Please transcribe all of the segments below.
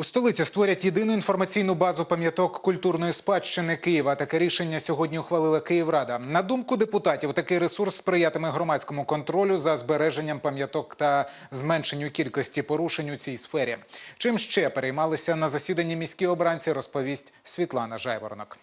У столиці створять єдину інформаційну базу пам'яток культурної спадщини Києва. Таке рішення сьогодні ухвалила Київрада. На думку депутатів, такий ресурс сприятиме громадському контролю за збереженням пам'яток та зменшенню кількості порушень у цій сфері. Чим ще переймалися на засіданні міські обранці, розповість Світлана Жайворонок.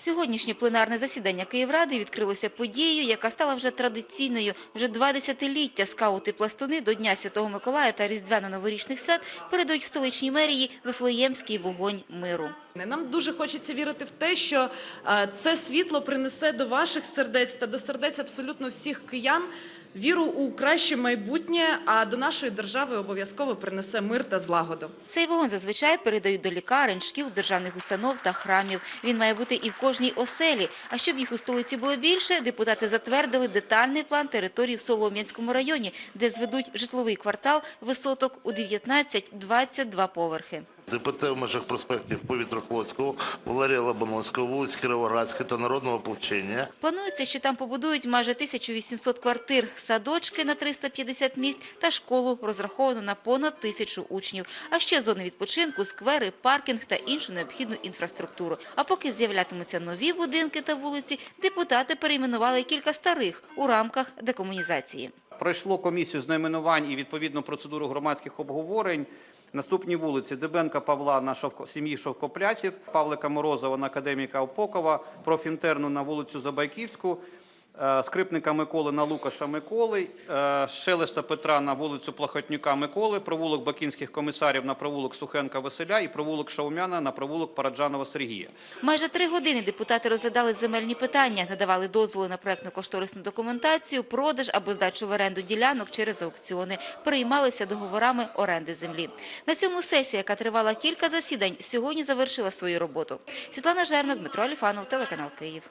Сьогоднішнє пленарне засідання Київради відкрилося подією, яка стала вже традиційною. Вже два десятиліття скаути-пластуни до Дня Святого Миколая та Різдвяно-новорічних свят передають столичній мерії Вифлеємський вогонь миру. Нам дуже хочеться вірити в те, що е, це світло принесе до ваших сердець та до сердець абсолютно всіх киян віру у краще майбутнє, а до нашої держави обов'язково принесе мир та злагоду. Цей вогонь зазвичай передають до лікарень, шкіл, державних установ та храмів. Він має бути і в кожній оселі. А щоб їх у столиці було більше, депутати затвердили детальний план території в Солом'янському районі, де зведуть житловий квартал висоток у 19-22 поверхи. ДПТ в межах проспектів Повітрофлотського, Валерія Лобановського, вулиць Кіровоградська та Народного ополчення. Планується, що там побудують майже 1800 квартир, садочки на 350 місць та школу, розраховану на понад тисячу учнів. А ще зони відпочинку, сквери, паркінг та іншу необхідну інфраструктуру. А поки з'являтимуться нові будинки та вулиці, депутати перейменували кілька старих у рамках декомунізації. Пройшло комісію з найменувань і відповідну процедуру громадських обговорень. Наступні вулиці Дебенка Павла на Шовко, сім'ї Шовкоплясів, Павлика Морозова на академіка Опокова, профінтерну на вулицю Забайківську, скрипника Миколи на Лукаша Миколи, е, Шелеста Петра на вулицю Плахотнюка Миколи, провулок Бакінських комісарів на провулок Сухенка Василя і провулок Шаумяна на провулок Параджанова Сергія. Майже три години депутати розглядали земельні питання, надавали дозволи на проектно-кошторисну документацію, продаж або здачу в оренду ділянок через аукціони, переймалися договорами оренди землі. На цьому сесія, яка тривала кілька засідань, сьогодні завершила свою роботу. Світлана Жернок, Дмитро Аліфанов, телеканал Київ.